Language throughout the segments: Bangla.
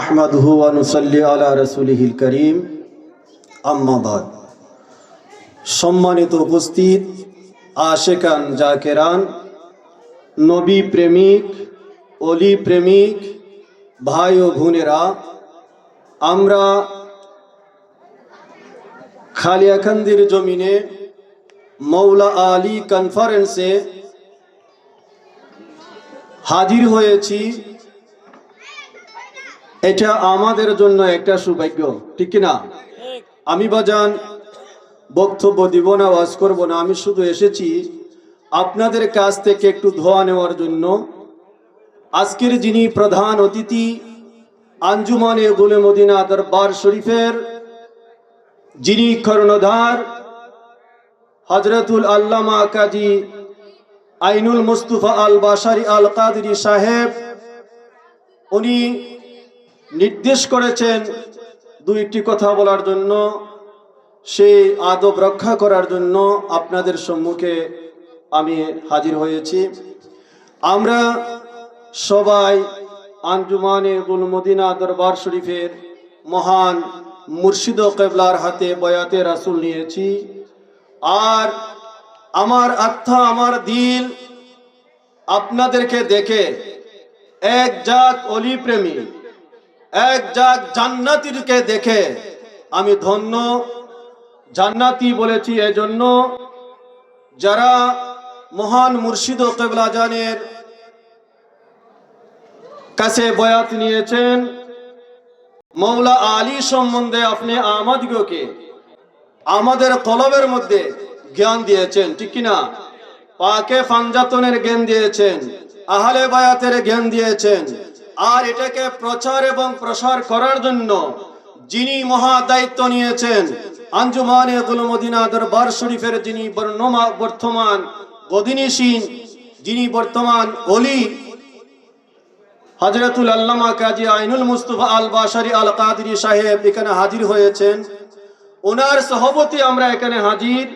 আহমদহু আনুসল্লি আলা রসুলিহিল করিম। আম্মাবাদ সম্মানিত উপস্থিত আশেকান জাকেরান নবী প্রেমিক, অলি প্রেমিক, ভাই ও বোনেরা, আমরা খালিয়াখান্দির জমিনে মৌলা আলী কনফারেন্সে হাজির হয়েছি। এটা আমাদের জন্য একটা সৌভাগ্য, ঠিক না আমি বাজান, বক্তব্য দিব না, ওয়াজ করব না, আমি শুধু এসেছি আপনাদের কাছ থেকে একটু ধোয়া নেওয়ার জন্য। আজকের যিনি প্রধান অতিথি, আঞ্জুমানে গুলে মদিনা দরবার শরীফের যিনি কর্ণধার হজরতুল আল্লামা কাজী আইনুল মুস্তফা আল বাসারি আল কাদরি সাহেব, উনি নির্দেশ করেছেন দুইটি কথা বলার জন্য সেই আদব রক্ষা করার জন্য আপনাদের সম্মুখে আমি হাজির হয়েছি। আমরা সবাই আঞ্জুমানে গুল মদিনা দরবার শরীফের মহান মুর্শিদ কেবলার হাতে বয়াতে রাসুল নিয়েছি। আর আমার আত্মা, আমার দিল আপনাদেরকে দেখে এক জাত অলি প্রেমী এক জাত জান্নাতিরকে দেখে আমি ধন্য। জান্নাতি বলেছি এজন্য যারা মহান মুর্শিদ ও কেবলা জানের কাছে বয়াত নিয়েছেন। মৌলা আলী সম্বন্ধে আপনি আমাদিগকে আমাদের কলবের মধ্যে জ্ঞান দিয়েছেন, ঠিক কিনা? পাকে ফানজাতনের জ্ঞান দিয়েছেন, আহলে বায়াতের জ্ঞান দিয়েছেন। আর এটাকে প্রচার এবং প্রসার করার জন্য যিনি মহা দায়িত্ব নিয়েছেন, আঞ্জুমানে গুলমদিনা দরবার শরীফের যিনি বর্ণমা, বর্তমান গদিনীসীন যিনি বর্তমান অলি হজরতুল আল্লামা কাজী আইনুল মুস্তফা আল বাসারি আল কাদরি সাহেব এখানে হাজির হয়েছেন। ওনার সহবতী আমরা এখানে হাজির।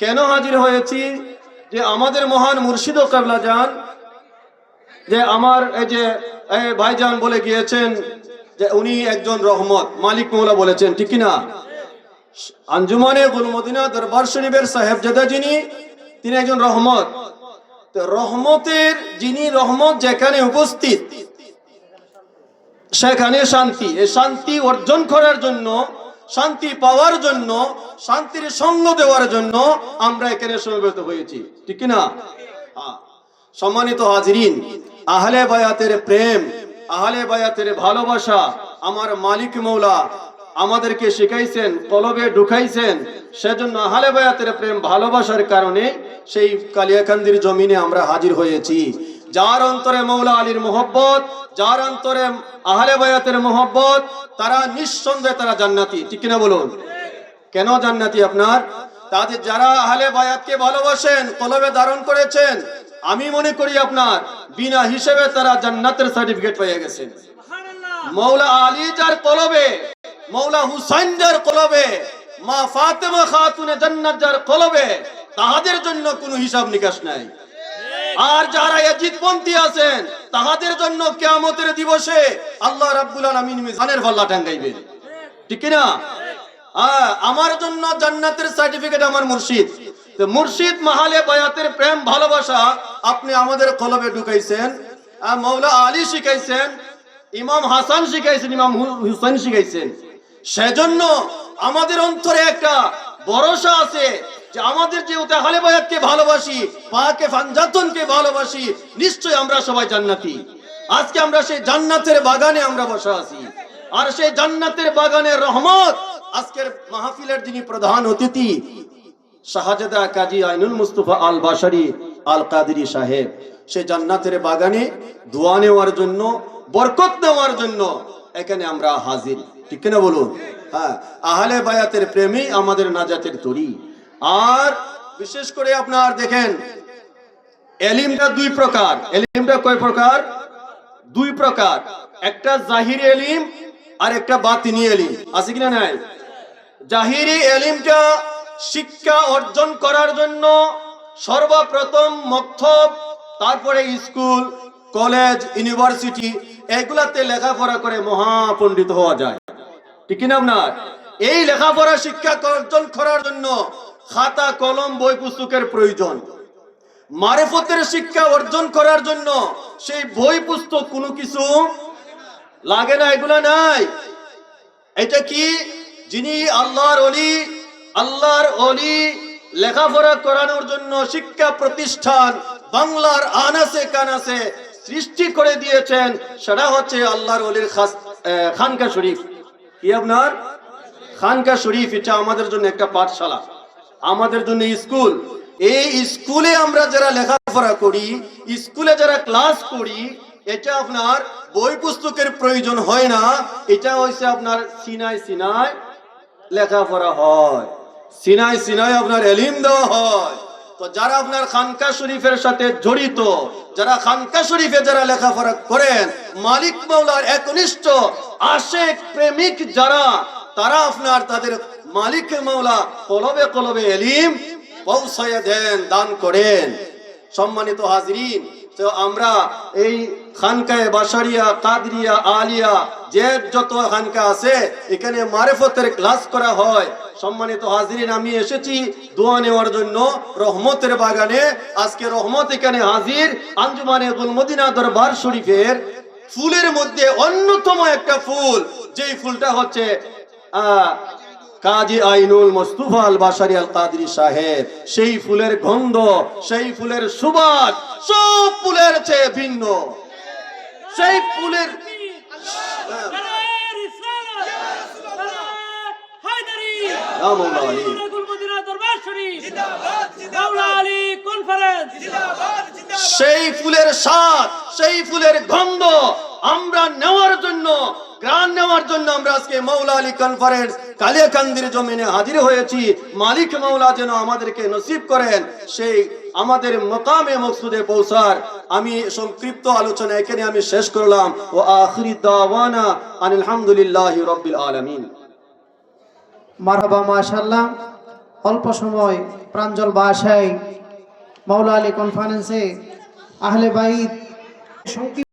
কেন হাজির হয়েছি? যে আমাদের মহান মুর্শিদ কাবলা যান যে আমার এই যে ভাইজান বলে গিয়েছেন যে উনি একজন রহমত, মালিক মৌলা বলেছেন, ঠিক না আঞ্জুমানে গুলমদিনা দরবার শরীফের সাহেবজাদা যিনি, তিনি একজন রহমত। রহমতের যিনি রহমত যেখানে উপস্থিত, সেখানে শান্তি। এই শান্তি অর্জন করার জন্য, শান্তি পাওয়ার জন্য, শান্তির সঙ্গ দেওয়ার জন্য আমরা এখানে সমবেত হয়েছি, ঠিক না হ্যাঁ। সম্মানিত হাজিরিন আহলে বায়াতের প্রেম, আহলে বায়াতের ভালোবাসা আমার মালিক মৌলা আমাদেরকে শিখাইছেন, কলবে ঢুকাইছেন। সেজন্য আহলে বায়াতের প্রেম ভালোবাসার কারণে সেই কালিয়াকান্দির জমিনে আমরা হাজির হয়েছি। যার অন্তরে মৌলা আলীর মোহব্বত, যার অন্তরে আহলে বায়াতের মোহব্বত, তারা নিঃসন্দেহে তারা জান্নাতি। ঠিক কিনা বলুন? কেন জান্নাতি আপনার? তাদের যারা আহলে বায়াতকে ভালোবাসেন, কলবে ধারণ করেছেন আমি মনে করি আপনার বিনা হিসেবে তারা জান্নাতের সার্টিফিকেট পেয়ে গেছেন। মৌলা আলী যার কলবে মৌলা হুসাইন যার কলবে মা ফাতেমা খাতুনে জান্নাত যার কলবে তাহাদের জন্য কোনো হিসাব নিকাশ নাই। আর যারা এজিদপন্থী আছেন তাহাদের জন্য কিয়ামতের দিবসে আল্লাহ রাব্বুল আলামিন মিজানের পাল্লা টাঙ্গাইবেন। ঠিক কি না আমার জন্য জান্নাতের সার্টিফিকেট আমার মুর্শিদ। তো মুর্শিদ মাহালে বায়াতের প্রেম, ভালোবাসা আপনি আমাদের কলবে ঢুকাইছেন। মৌলা আলী শিখাইছেন, ইমাম হাসান শিখাইছেন, ইমাম হু- হুসাইন শিখাইছেন। সেজন্য আমাদের অন্তরে একটা ভরসা আছে যে আমাদের যে হালে বায়াতকে ভালোবাসি, পাকে ফানজাতনকে ভালোবাসি নিশ্চয় আমরা সবাই জান্নাতি। আজকে আমরা সেই জান্নাতের বাগানে আমরা বসা আছি। আর সেই জান্নাতের বাগানের রহমত আজকের মাহফিলের যিনি প্রধান অতিথি শাহজাদা কাজী আইনুল মুস্তফা আল বাসারি আল কাদিরি সাহেব। সে জান্নাতের বাগানে দোয়া নেওয়ার জন্য, বরকত নেওয়ার জন্য এখানে আমরা হাজির। ঠিক কিনা বলুন? হ্যাঁ আহলে বায়াতের প্রেমেই আমাদের নাজাতের তরি। আর বিশেষ করে আপনার দেখেন, এলিমটা দুই প্রকার। এলিমটা কয় প্রকার? দুই প্রকার। একটা জাহিরি এলিম আর একটা বাতিনি এলিম। আছে কিনা নাই? জাহিরি এলিমটা শিক্ষা অর্জন করার জন্য সর্বপ্রথম মক্তব, তারপরে স্কুল, কলেজ, ইউনিভার্সিটি, এগুলাতে লেখাপড়া করে মহাপণ্ডিত হওয়া যায়। ঠিক কিনা আপনার? এই লেখাপড়া শিক্ষা অর্জন করার জন্য খাতা, কলম, বই, পুস্তকের প্রয়োজন। মারেফতের শিক্ষা অর্জন করার জন্য সেই বই, পুস্তক কোনো কিছু লাগে না, এগুলা নাই। এটা কি? যিনি আল্লাহর অলি আল্লাহর অলি লেখাপড়া করানোর জন্য শিক্ষা প্রতিষ্ঠান বাংলার আনাসে কানাসে সৃষ্টি করে দিয়েছেন, সেটা হচ্ছে আল্লাহর অলির খানকা শরীফ। কি আপনার? খানকা শরীফ, এটা আমাদের জন্য একটা পাঠশালা, আমাদের জন্য স্কুল। এই স্কুলে আমরা যারা লেখাপড়া করি, স্কুলে যারা ক্লাস করি, এটা আপনার বই পুস্তকের প্রয়োজন হয় না, এটা হচ্ছে আপনার সিনাই সিনাই লেখাপড়া হয়। সিনাই সিনাই আপনার এলিম দেওয়া হয়। তো যারা আপনার খানকা শরীফের সাথে জড়িত, যারা খানকা শরীফে যারা লেখাপড়া করেন, মালিক মাওলার একনিষ্ঠ, আশেক প্রেমিক যারা, তারা আপনার তাদের মালিক মাওলা কলবে কলবে এলিম পৌঁছায় দেন, দান করেন। সম্মানিত হাজরিন, তো আমরা এই খানকায় বাসারিয়া কাদরিয়া, আলিয়া যে যত খানকা আছে, এখানে মারেফতের ক্লাস করা হয়। সম্মানিত হাজরিন, আমি এসেছি দোয়া নেওয়ার জন্য রহমতের বাগানে। আজকে রহমত এখানে হাজির আঞ্জুমানে গুলমদিনা দরবার শরীফের ফুলের মধ্যে অন্যতম একটা ফুল। যেই ফুলটা হচ্ছে কাজী আইনুল মুস্তুফা আল বাসারি আল কাদরি সাহেব। সেই ফুলের গন্ধ, সেই ফুলের সুবাস সব ফুলের চেয়ে ভিন্ন। সেই ফুলের না মৌলা আলী। সেই ফুলের স্বাদ সেই ফুলের গন্ধ আমরা নেওয়ার জন্য গ্রান নেওয়ার জন্য আমরা আজকে মৌলা আলী কনফারেন্স কালিয়াকান্দির জমিনে হাজির হয়েছি। মালিক মৌলা যেন আমাদেরকে নসিব করেন সেই আমাদের মকামে মকসুদে পৌঁছার। আমি সংক্ষিপ্ত আলোচনা এখানে আমি শেষ করলাম। ও আখরি দাওয়ানা আলহামদুলিল্লাহ রব্বিল আলমিন। মারহাবা মাশাল্লাহ অল্প সময় প্রাঞ্জল বাসায় মাওলা আলী কনফারেন্সে, আহলে বাইত, সংক্ষিপ্ত